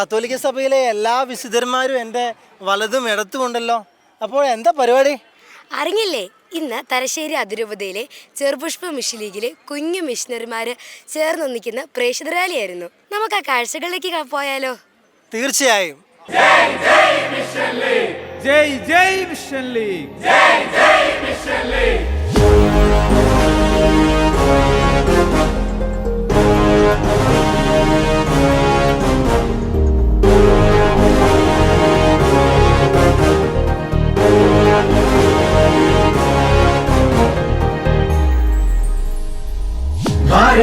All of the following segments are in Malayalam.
കത്തോലിക്ക സഭയിലെ എല്ലാ വിശുദ്ധന്മാരും എന്റെ വലതും ഇടത്തും ഉണ്ടല്ലോ അപ്പോൾ എന്താ പരിപാടി? അറിഞ്ഞില്ലേ? ഇന്ന് തലശ്ശേരി അതിരൂപതയിലെ ചെറുപുഷ്പ മിഷൻ ലീഗിലെ കുഞ്ഞു മിഷണറിമാര് ചേർന്ന് ഒന്നിക്കുന്ന പ്രേക്ഷിത റാലിയായിരുന്നു. നമുക്ക് ആ കാഴ്ചകളിലേക്ക് പോയാലോ? തീർച്ചയായും. Jai Jai mission league.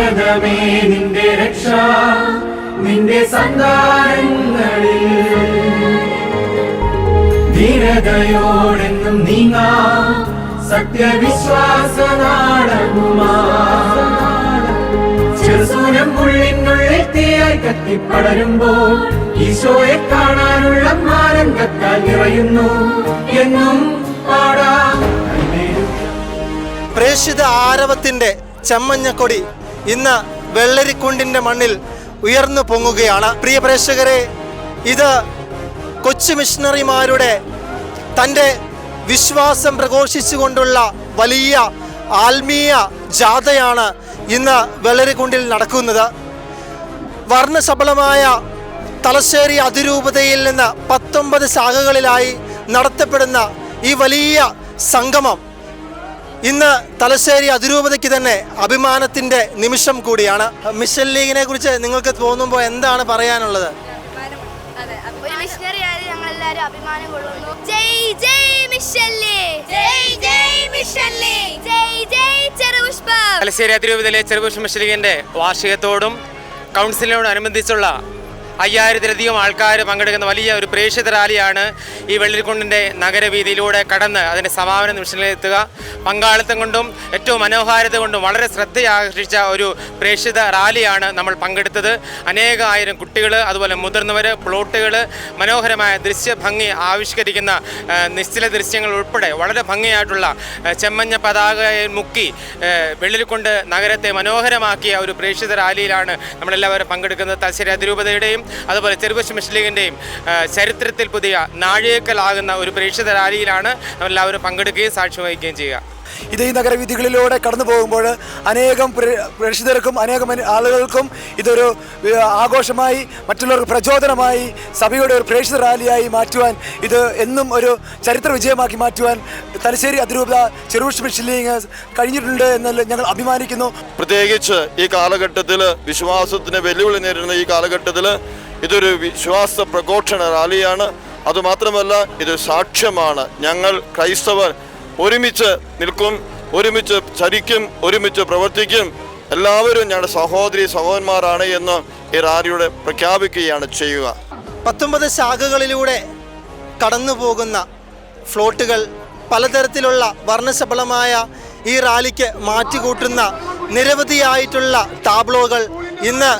ഭാരതമേ നിന്റെ രക്ഷ നിന്റെ സന്താനങ്ങളിൽ. ധീരതയോടെന്നും നീങ്ങാ സത്യവിശ്വാസ ചെറുസൂനം ഉള്ളിനുള്ളിൽ തീയായി കത്തിപ്പടരുമ്പോൾ ഈശോയെ കാണാനുള്ള ആനന്ദത്താൽ നിറയുന്നു. എന്നും പാടാ. പ്രേക്ഷിത ആരവത്തിന്റെ ചെമ്മഞ്ഞക്കൊടി ഇന്ന് വെള്ളരിക്കുണ്ടിന്റെ മണ്ണിൽ ഉയർന്നു പൊങ്ങുകയാണ്. പ്രിയ പ്രേക്ഷകരെ ഇത് കൊച്ചു മിഷണറിമാരുടെ തന്റെ വിശ്വാസം പ്രഘോഷിച്ചുകൊണ്ടുള്ള വലിയ ആത്മീയ ജാഥയാണ് ഇന്ന് വെള്ളരിക്കുണ്ടിൽ നടക്കുന്നത്. വർണശബളമായ തലശ്ശേരി അതിരൂപതയിൽ നിന്ന് പത്തൊമ്പത് ശാഖകളിലായി നടത്തപ്പെടുന്ന ഈ വലിയ സംഗമം ഇന്ന് തലശ്ശേരി അതിരൂപതയ്ക്ക് തന്നെ അഭിമാനത്തിന്റെ നിമിഷം കൂടിയാണ്. മിഷൻ ലീഗിനെ കുറിച്ച് നിങ്ങൾക്ക് തോന്നുമ്പോൾ എന്താണ് പറയാനുള്ളത്? ഒരു മിഷനറി ആയത് ഞങ്ങൾ എല്ലാവരും അഭിമാനം കൊള്ളുന്നു. ജയ് ജയ് മിഷല്ലേ ജയ് ജയ് മിഷല്ലേ ജയ് ജയ് ചെറുപുഷ്പ തലശ്ശേരി അതിരൂപതയിലെ ചെറുപുഷ്പ മിഷൻ ലീഗിന്റെ വാർഷികത്തോടും കൗൺസിലിനോടനുബന്ധിച്ചുള്ള അയ്യായിരത്തിലധികം ആൾക്കാർ പങ്കെടുക്കുന്ന വലിയ ഒരു പ്രേക്ഷിത റാലിയാണ് ഈ വെള്ളിക്കുണ്ടിന്റെ നഗരവീതിയിലൂടെ കടന്ന് അതിന്റെ സമാപന നിമിഷത്തിലെത്തുക പങ്കാളിത്തം കൊണ്ടും ഏറ്റവും മനോഹാരിത കൊണ്ടും വളരെ ശ്രദ്ധയാകർഷിച്ച ഒരു പ്രേക്ഷിത റാലിയാണ് നമ്മൾ പങ്കെടുത്തത്. അനേകായിരം കുട്ടികൾ അതുപോലെ മുതിർന്നവർ പ്ലോട്ടുകൾ മനോഹരമായ ദൃശ്യഭംഗി ആവിഷ്കരിക്കുന്ന നിശ്ചല ദൃശ്യങ്ങൾ ഉൾപ്പെടെ വളരെ ഭംഗിയായിട്ടുള്ള ചെമ്മഞ്ഞ പതാകയെ മുക്കി വെള്ളിക്കൊണ്ട് നഗരത്തെ മനോഹരമാക്കിയ ഒരു പ്രേക്ഷിത റാലിയിലാണ് നമ്മളെല്ലാവരും പങ്കെടുക്കുന്നത്. തലശ്ശേരി അതിരൂപതയുടെയും അതുപോലെ ചെറുപക്ഷി മുസ്ലിം ലീഗിന്റെയും ചരിത്രത്തിൽ പുതിയ നാഴികക്കലാകുന്ന ഒരു പ്രേക്ഷിത റാലിയിലാണ് എല്ലാവരും പങ്കെടുക്കുകയും സാക്ഷ്യം വഹിക്കുകയും ചെയ്യുക. ഇത് ഈ നഗരവീഥികളിലൂടെ കടന്നു പോകുമ്പോൾ അനേകം പ്ര- പ്രേക്ഷിതർക്കും അനേകം ആളുകൾക്കും ഇതൊരു ആഘോഷമായി മറ്റുള്ളവർക്ക് പ്രചോദനമായി സഭയുടെ ഒരു പ്രേക്ഷിത റാലിയായി മാറ്റുവാൻ ഇത് എന്നും ഒരു ചരിത്ര വിജയമാക്കി മാറ്റുവാൻ തലശ്ശേരി അതിരൂപത ചെറുപക്ഷ മിഷലിംഗ് കഴിഞ്ഞിട്ടുണ്ട് എന്നല്ല ഞങ്ങൾ അഭിമാനിക്കുന്നു. പ്രത്യേകിച്ച് ഈ കാലഘട്ടത്തിൽ വിശ്വാസത്തിന് വെല്ലുവിളി നേരിടുന്ന ഈ കാലഘട്ടത്തിൽ ഇതൊരു വിശ്വാസ പ്രഘോഷണ റാലിയാണ്. അതുമാത്രമല്ല ഇത് സാക്ഷ്യമാണ്. ഞങ്ങൾ ക്രൈസ്തവർ ഒരുമിച്ച് നിൽക്കും ഒരുമിച്ച് ചരിക്കും ഒരുമിച്ച് പ്രവർത്തിക്കും. എല്ലാവരും ഞങ്ങളുടെ സഹോദരി സഹോദരന്മാരാണ് എന്ന് ഈ റാലിയുടെ പ്രഖ്യാപിക്കുകയാണ് ചെയ്യുക. പത്തൊമ്പത് ശാഖകളിലൂടെ കടന്നു പോകുന്ന ഫ്ലോട്ടുകൾ പലതരത്തിലുള്ള വർണശബളമായ ഈ റാലിക്ക് മാറ്റുകൂട്ടുന്ന നിരവധിയായിട്ടുള്ള ടാബ്ലോകൾ ഇന്ന്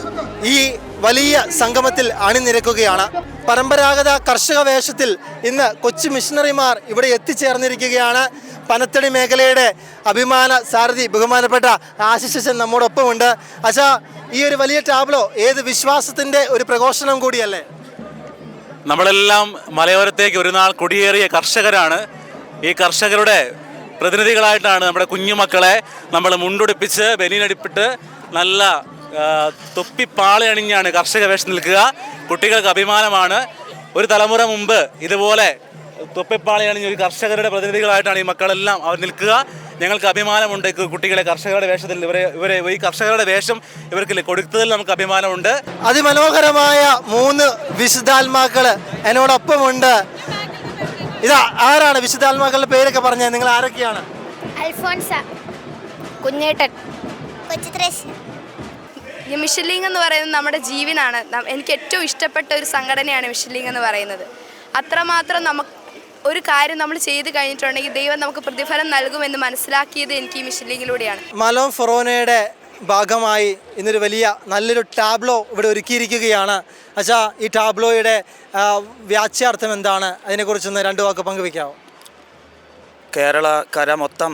ഈ വലിയ സംഗമത്തിൽ അണിനിരക്കുകയാണ്. പരമ്പരാഗത കർഷക വേഷത്തിൽ ഇന്ന് കൊച്ചു മിഷണറിമാർ ഇവിടെ എത്തിച്ചേർന്നിരിക്കുകയാണ്. പനത്തടി മേഖലയുടെ അഭിമാന സാരഥി ബഹുമാനപ്പെട്ട ആശിഷൻ നമ്മോടൊപ്പമുണ്ട്. അച്ഛാ ഈ ഒരു വലിയ ടാബ്ലോ ഏത് വിശ്വാസത്തിന്റെ ഒരു പ്രഘോഷണം കൂടിയല്ലേ? നമ്മളെല്ലാം മലയോരത്തേക്ക് ഒരു നാൾ കുടിയേറിയ കർഷകരാണ്. ഈ കർഷകരുടെ പ്രതിനിധികളായിട്ടാണ് നമ്മുടെ കുഞ്ഞുമക്കളെ നമ്മൾ മുണ്ടുടിപ്പിച്ച് ബലീനടിപ്പിട്ട് നല്ല ആ, തൊപ്പിപ്പാളി അണിഞ്ഞാണ് കർഷക വേഷം നിൽക്കുക. കുട്ടികൾക്ക് അഭിമാനമാണ്. ഒരു തലമുറ മുമ്പ് ഇതുപോലെ തൊപ്പിപ്പാളി അണിഞ്ഞ ഒരു കർഷകരുടെ പ്രതിനിധികളായിട്ടാണ് ഈ മക്കളെല്ലാം അവർ നിൽക്കുക. ഞങ്ങൾക്ക് അഭിമാനമുണ്ട് കുട്ടികളെ കർഷകരുടെ വേഷത്തിൽ ഇവരെ ഇവരെ ഈ കർഷകരുടെ വേഷം ഇവർക്ക് കൊടുത്തതിൽ നമുക്ക് അഭിമാനമുണ്ട്. അതിമനോഹരമായ മൂന്ന് വിശുദ്ധാത്മാക്കൾ എന്നോടൊപ്പമുണ്ട്. ഇതാ ആരാണ് വിശുദ്ധാത്മാക്കളുടെ പേരൊക്കെ പറഞ്ഞത്? നിങ്ങൾ ആരൊക്കെയാണ്? അൽഫോൻസ കുഞ്ഞേട്ടൻ. ഈ മിഷൻ ലീഗ് എന്ന് പറയുന്നത് നമ്മുടെ ജീവനാണ്. എനിക്ക് ഏറ്റവും ഇഷ്ടപ്പെട്ട ഒരു സംഘടനയാണ് മിഷൻ ലീഗ് എന്ന് പറയുന്നത്. അത്രമാത്രം നമുക്ക് ഒരു കാര്യം നമ്മൾ ചെയ്ത് കഴിഞ്ഞിട്ടുണ്ടെങ്കിൽ ദൈവം നമുക്ക് പ്രതിഫലം നൽകുമെന്ന് മനസ്സിലാക്കിയത് എനിക്ക് ഈ മിഷൻ ലീഗിലൂടെയാണ് മലോം ഫൊറോനയുടെ ഭാഗമായി ഇന്നൊരു വലിയ നല്ലൊരു ടാബ്ലോ ഇവിടെ ഒരുക്കിയിരിക്കുകയാണ്. അച്ഛാ ഈ ടാബ്ലോയുടെ വ്യാച്യാർത്ഥം വ്യാഖ്യാർത്ഥം എന്താണ്? അതിനെക്കുറിച്ചൊന്ന് രണ്ട് വാക്ക് പങ്കുവെക്കാമോ കേരള കര മൊത്തം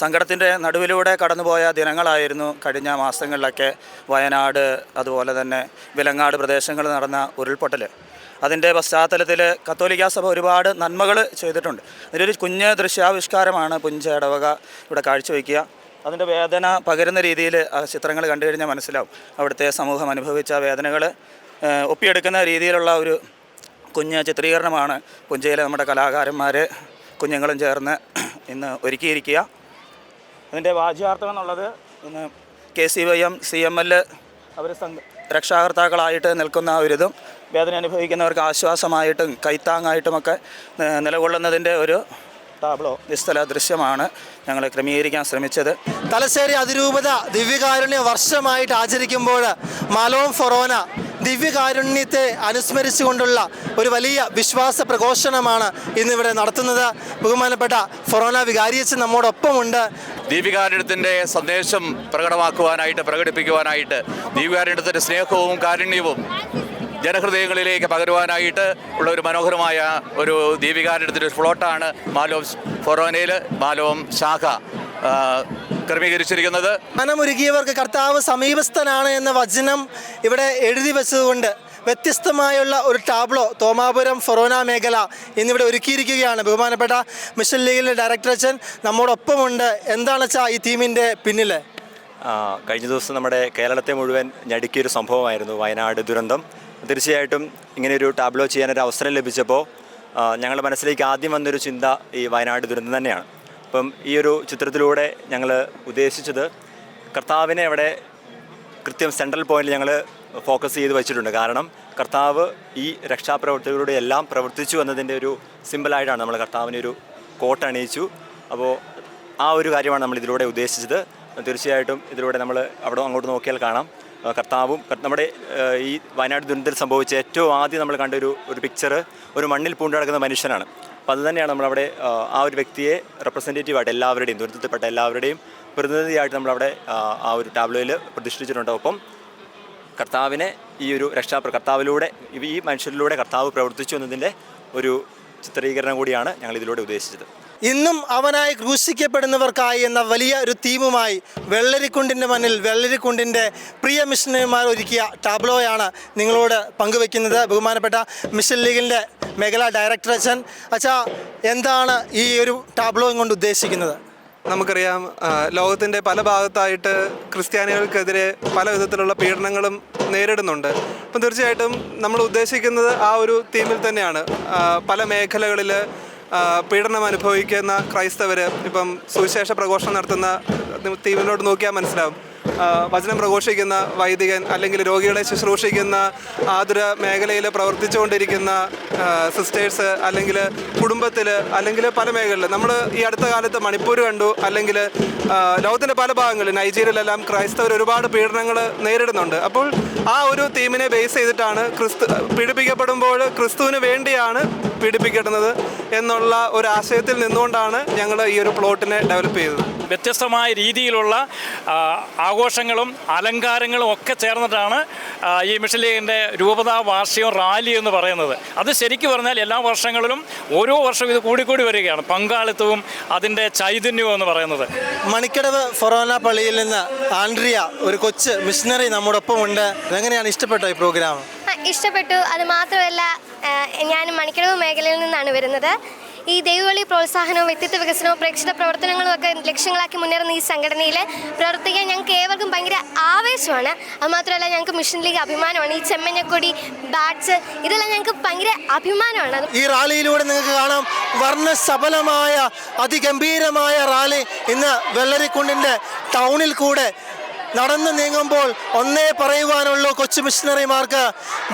സങ്കടത്തിന്റെ നടുവിലൂടെ കടന്നുപോയ ദിനങ്ങളായിരുന്നു കഴിഞ്ഞ മാസങ്ങളിലൊക്കെ വയനാട് അതുപോലെ തന്നെ വിലങ്ങാട് പ്രദേശങ്ങളിൽ നടന്ന ഉരുൾപൊട്ടൽ. അതിന്റെ പശ്ചാത്തലത്തിൽ കത്തോലിക്ക സഭ ഒരുപാട് നന്മകൾ ചെയ്തിട്ടുണ്ട്. അതിലൊരു കുഞ്ഞ് ദൃശ്യാവിഷ്കാരമാണ് പുഞ്ച ഇടവക ഇവിടെ കാഴ്ചവെക്കുക അതിന്റെ വേദന പകരുന്ന രീതിയിൽ ആ ചിത്രങ്ങൾ കണ്ടു കഴിഞ്ഞാൽ മനസ്സിലാവും. അവിടുത്തെ സമൂഹം അനുഭവിച്ച വേദനകൾ ഒപ്പിയെടുക്കുന്ന രീതിയിലുള്ള ഒരു കുഞ്ഞ് ചിത്രീകരണമാണ് പുഞ്ചയിലെ നമ്മുടെ കലാകാരന്മാർ കുഞ്ഞുങ്ങളും ചേർന്ന് ഇന്ന് ഒരുക്കിയിരിക്കുക. അതിന്റെ വാജ്യാർത്ഥം എന്നുള്ളത് ഇന്ന് K C Y M C M L അവർ രക്ഷാകർത്താക്കളായിട്ട് നിൽക്കുന്ന ആ ഒരിതും വേദന അനുഭവിക്കുന്നവർക്ക് ആശ്വാസമായിട്ടും കൈത്താങ്ങായിട്ടുമൊക്കെ ഒക്കെ നിലകൊള്ളുന്നതിന്റെ ഒരു ടാബ്ലോ നിസ്തല ദൃശ്യമാണ് ഞങ്ങൾ ക്രമീകരിക്കാൻ ശ്രമിച്ചത്. തലശ്ശേരി അതിരൂപത ദിവ്യകാരുണ്യ വർഷമായിട്ട് ആചരിക്കുമ്പോൾ മലോം ഫൊറോന ദിവ്യകാരുണ്യത്തെ അനുസ്മരിച്ചുകൊണ്ടുള്ള ഒരു വലിയ വിശ്വാസ പ്രഘോഷണമാണ് ഇന്നിവിടെ നടത്തുന്നത്. ബഹുമാനപ്പെട്ട ഫൊറോന വികാരിയച്ച് നമ്മോടൊപ്പമുണ്ട്. ദീപികാരുണ്യത്തിന്റെ സന്ദേശം പ്രകടമാക്കുവാനായിട്ട് പ്രകടിപ്പിക്കുവാനായിട്ട് ദീപികാരുണ്യത്തിന്റെ സ്നേഹവും കാരുണ്യവും ജനഹൃദയങ്ങളിലേക്ക് പകരുവാനായിട്ട് ഉള്ള ഒരു മനോഹരമായ ഒരു ദീപികാരുണ്യത്തിന്റെ ഒരു ഫ്ലോട്ടാണ് മാലോം ഫൊറോനയിൽ മാലോം ശാഖ ക്രമീകരിച്ചിരിക്കുന്നത്. മനമൊരുക്കിയവർക്ക് കർത്താവ് സമീപസ്ഥനാണ് എന്ന വചനം ഇവിടെ എഴുതി വെച്ചതുകൊണ്ട് വ്യത്യസ്തമായുള്ള ഒരു ടാബ്ലോ തോമാപുരം ഫൊറോന മേഖല ഇന്നിവിടെ ഒരുക്കിയിരിക്കുകയാണ്. ബഹുമാനപ്പെട്ട മിഷൻ ലീഗിലെ ഡയറക്ടർ അച്ഛൻ നമ്മോടൊപ്പമുണ്ട്. എന്താണ് വെച്ചാൽ ഈ തീമിന്റെ പിന്നിൽ കഴിഞ്ഞ ദിവസം നമ്മുടെ കേരളത്തെ മുഴുവൻ ഞടുക്കിയൊരു സംഭവമായിരുന്നു വയനാട് ദുരന്തം. തീർച്ചയായിട്ടും ഇങ്ങനെയൊരു ടാബ്ലോ ചെയ്യാനൊരു അവസരം ലഭിച്ചപ്പോൾ ഞങ്ങളുടെ മനസ്സിലേക്ക് ആദ്യം വന്നൊരു ചിന്ത ഈ വയനാട് ദുരന്തം തന്നെയാണ്. അപ്പം ഈ ഒരു ചിത്രത്തിലൂടെ ഞങ്ങൾ ഉദ്ദേശിച്ചത് കർത്താവിനെ അവിടെ കൃത്യം സെൻട്രൽ പോയിന്റിൽ ഞങ്ങൾ ഫോക്കസ് ചെയ്ത് വെച്ചിട്ടുണ്ട്. കാരണം കർത്താവ് ഈ രക്ഷാപ്രവർത്തകരുടെ എല്ലാം പ്രവർത്തിച്ചു എന്നതിന്റെ ഒരു സിമ്പിളായിട്ടാണ് നമ്മൾ കർത്താവിനെ ഒരു കോട്ട് അണിയിച്ചു. അപ്പോൾ ആ ഒരു കാര്യമാണ് നമ്മൾ ഇതിലൂടെ ഉദ്ദേശിച്ചത്. തീർച്ചയായിട്ടും ഇതിലൂടെ നമ്മൾ അവിടെ അങ്ങോട്ട് നോക്കിയാൽ കാണാം. കർത്താവും നമ്മുടെ ഈ വയനാട് ദുരന്തത്തിൽ സംഭവിച്ച ഏറ്റവും ആദ്യം നമ്മൾ കണ്ട ഒരു ഒരു പിക്ചർ ഒരു മണ്ണിൽ പൂണ്ടു കിടക്കുന്ന മനുഷ്യനാണ്. അപ്പോൾ അത് തന്നെയാണ് നമ്മളവിടെ ആ, ഒരു വ്യക്തിയെ റെപ്രസെന്റേറ്റീവായിട്ട് എല്ലാവരുടെയും ദുരന്തത്തിൽപ്പെട്ട എല്ലാവരുടെയും പ്രതിനിധിയായിട്ട് നമ്മളവിടെ ആ ഒരു ടാബ്ലോയിൽ പ്രതിഷ്ഠിച്ചിട്ടുണ്ട്. ഒപ്പം കർത്താവിനെ ഈ ഒരു രക്ഷാ കർത്താവിലൂടെ ഈ മനുഷ്യരിലൂടെ കർത്താവ് പ്രവർത്തിച്ചു എന്നതിന്റെ ഒരു ചിത്രീകരണം കൂടിയാണ് ഞങ്ങൾ ഇതിലൂടെ ഉദ്ദേശിച്ചത്. ഇന്നും അവനായി ക്രൂശിക്കപ്പെടുന്നവർക്കായി എന്ന വലിയ ഒരു തീമുമായി വെള്ളരിക്കുണ്ടിന്റെ മണ്ണിൽ വെള്ളരിക്കുണ്ടിന്റെ പ്രിയ മിഷനറിമാർ ഒരുക്കിയ ടാബ്ലോയാണ് നിങ്ങളോട് പങ്കുവെക്കുന്നത് ബഹുമാനപ്പെട്ട മിഷൻ ലീഗിന്റെ മേഖലാ ഡയറക്ടർ അച്ഛൻ. അച്ഛാ എന്താണ് ഈ ഒരു ടാബ്ലോയും കൊണ്ട് ഉദ്ദേശിക്കുന്നത്? നമുക്കറിയാം ലോകത്തിന്റെ പല ഭാഗത്തായിട്ട് ക്രിസ്ത്യാനികൾക്കെതിരെ പല വിധത്തിലുള്ള പീഡനങ്ങളും നേരിടുന്നുണ്ട്. അപ്പം തീർച്ചയായിട്ടും നമ്മൾ ഉദ്ദേശിക്കുന്നത് ആ ഒരു തീമിൽ തന്നെയാണ്. പല മേഖലകളിൽ പീഡനം അനുഭവിക്കുന്ന ക്രൈസ്തവർ ഇപ്പം സുവിശേഷ പ്രഘോഷണം നടത്തുന്ന തീമിനോട് നോക്കിയാൽ മനസ്സിലാവും. വചനം പ്രഘോഷിക്കുന്ന വൈദികൻ അല്ലെങ്കിൽ രോഗികളെ ശുശ്രൂഷിക്കുന്ന ആതുര മേഖലയിൽ പ്രവർത്തിച്ചുകൊണ്ടിരിക്കുന്ന സിസ്റ്റേഴ്സ് അല്ലെങ്കിൽ കുടുംബത്തിൽ അല്ലെങ്കിൽ പല മേഖലയിൽ നമ്മൾ ഈ അടുത്ത കാലത്ത് മണിപ്പൂർ കണ്ടു. അല്ലെങ്കിൽ ലോകത്തിന്റെ പല ഭാഗങ്ങളിൽ നൈജീരിയയിലെല്ലാം ക്രൈസ്തവർ ഒരുപാട് പീഡനങ്ങൾ നേരിടുന്നുണ്ട്. അപ്പോൾ ആ ഒരു തീമിനെ ബേസ് ചെയ്തിട്ടാണ് ക്രിസ്തു പീഡിപ്പിക്കപ്പെടുമ്പോൾ ക്രിസ്തുവിന് വേണ്ടിയാണ് പീഡിപ്പിക്കുന്നത് എന്നുള്ള ഒരു ആശയത്തിൽ നിന്നുകൊണ്ടാണ് ഞങ്ങൾ ഈ ഒരു പ്ലോട്ടിനെ ഡെവലപ്പ് ചെയ്തത്. വ്യത്യസ്തമായ രീതിയിലുള്ള ആഘോഷങ്ങളും അലങ്കാരങ്ങളും ഒക്കെ ചേർന്നിട്ടാണ് ഈ മിഷൻ ലീഗിന്റെ രൂപതാ വാർഷികം റാലി എന്ന് പറയുന്നത്. അത് ശരിക്കും പറഞ്ഞാൽ എല്ലാ വർഷങ്ങളിലും ഓരോ വർഷവും ഇത് കൂടിക്കൂടി വരികയാണ്. പങ്കാളിത്തവും അതിന്റെ ചൈതന്യവും എന്ന് പറയുന്നത്. മണിക്കടവ് ഫൊറോന പള്ളിയിൽ നിന്ന് ആൻഡ്രിയ ഒരു കൊച്ച് മിഷനറി നമ്മോടൊപ്പം ഉണ്ട് എങ്ങനെയാണ് ഇഷ്ടപ്പെട്ടോ ഈ പ്രോഗ്രാം? ഇഷ്ടപ്പെട്ടു. അത് മാത്രമല്ല ഞാൻ മണിക്കടവ് മേഖലയിൽ നിന്നാണ് വരുന്നത്. ഈ ദൈവവിളി പ്രോത്സാഹനവും വ്യക്തിത്വ വികസനവും പ്രേക്ഷിത പ്രവർത്തനങ്ങളും ഒക്കെ ലക്ഷ്യങ്ങളാക്കി മുന്നേറുന്ന ഈ സംഘടനയിൽ പ്രവർത്തിക്കാൻ ഞങ്ങൾക്ക് ഏവർക്കും ഭയങ്കര ആവേശമാണ്. അതുമാത്രമല്ല ഞങ്ങൾക്ക് മിഷൻ ലീഗ് അഭിമാനമാണ്. ഈ ചെമ്മഞ്ഞക്കൊടി ബാറ്റ്സ് ഇതെല്ലാം ഞങ്ങൾക്ക് ഭയങ്കര അഭിമാനമാണ്. ഈ റാലിയിലൂടെ നിങ്ങൾക്ക് കാണാം വർണസബലമായ അതിഗംഭീരമായ റാലി ഇന്ന് വെള്ളരിക്കുണ്ടിന്റെ ടൗണിൽ കൂടെ നടന്നു നീങ്ങുമ്പോൾ ഒന്നേ പറയുവാനുള്ളൂ കൊച്ചു മിഷണറിമാർക്ക്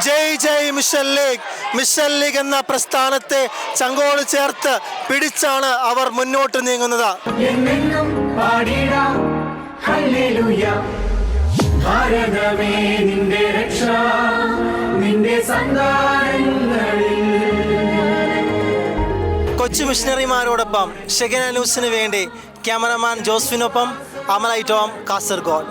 Jai Jai mission league. Mission league എന്ന പ്രസ്ഥാനത്തെ ചങ്കോട് ചേർത്ത് പിടിച്ചാണ് അവർ മുന്നോട്ട് നീങ്ങുന്നത്. ഭാരതമേ നിന്റെ രക്ഷ നിന്റെ സന്താനങ്ങളിൽ. കൊച്ചു മിഷണറിമാരോടൊപ്പം ഷെഗന ന്യൂസിന് വേണ്ടി ക്യാമറമാൻ ജോസ്ഫിനൊപ്പം അമലൈ ടോം കാസർഗോഡ്.